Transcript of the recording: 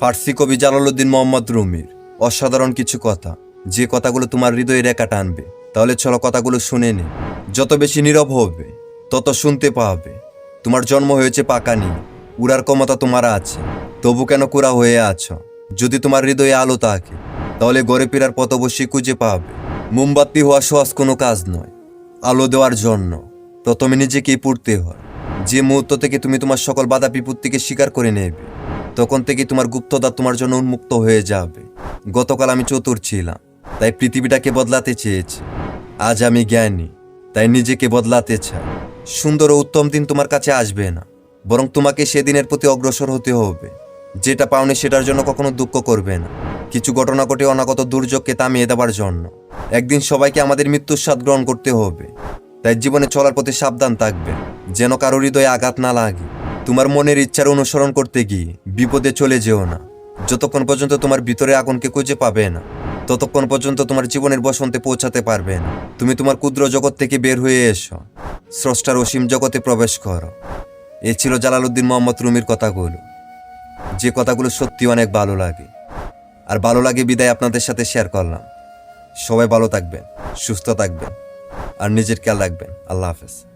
ফার্সি কবি জালালউদ্দিন মোহাম্মদ রুমির, অসাধারণ কিছু কথা। যে কথাগুলো তোমার হৃদয়ে রেখা টানবে, তাহলে চলো কথাগুলো শুনে নে যত বেশি নীরব হবে, তত শুনতে পাবে। তোমার জন্ম হয়েছে পাকা নিয়ে উড়ার ক্ষমতা তোমার আছে, তবু কেন কুড়া হয়ে আছো? যদি তোমার হৃদয়ে আলো থাকে, তাহলে গড়ে ফেরার পথ খুঁজে পাবে। মোমবাতি হওয়া সহজ কোনো কাজ নয়, আলো দেওয়ার জন্য। প্রথমে নিজেকেই পড়তে হয়। যে মুহূর্ত থেকে তুমি তোমার সকল বাধা বিপত্তিকে স্বীকার করে নেবে। তখন থেকে তোমার গুপ্তদা তোমার জন্য উন্মুক্ত হয়ে যাবে। গতকাল আমি চতুর ছিলাম, তাই পৃথিবীটাকে বদলাতে চেয়েছি। আজ আমি জ্ঞানী, তাই নিজেকে বদলাতে চাই। সুন্দর ও উত্তম দিন তোমার কাছে আসবে না, বরং তোমাকে সেদিনের প্রতি অগ্রসর হতে হবে। যেটা পাওনি সেটার জন্য কখনো দুঃখ করবে না। কিছু ঘটনা ঘটে অনাগত দুর্যোগকে থামিয়ে দেওয়ার জন্য। একদিন সবাইকে আমাদের মৃত্যুর স্বাদ গ্রহণ করতে হবে, তাই জীবনে চলার প্রতি সাবধান থাকবে, যেন কারোর হৃদয়ে আঘাত না লাগে। তোমার মনের ইচ্ছার অনুসরণ করতে গিয়ে বিপদে চলে যেও না। যতক্ষণ পর্যন্ত তোমার ভিতরে আগুনকে খুঁজে পাবে না, ততক্ষণ পর্যন্ত তোমার জীবনের বসন্তে পৌঁছাতে পারবে না। তুমি তোমার ক্ষুদ্র জগৎ থেকে বের হয়ে এসো। স্রষ্টার অসীম জগতে প্রবেশ করো। এ ছিল জালালউদ্দিন মোহাম্মদ রুমির কথাগুলো। যে কথাগুলো সত্যি অনেক ভালো লাগে। আর ভালো লাগে বিদায় আপনাদের সাথে শেয়ার করলাম। সবাই ভালো থাকবেন, সুস্থ থাকবেন, আর নিজের খেয়াল রাখবেন। আল্লাহ হাফেজ।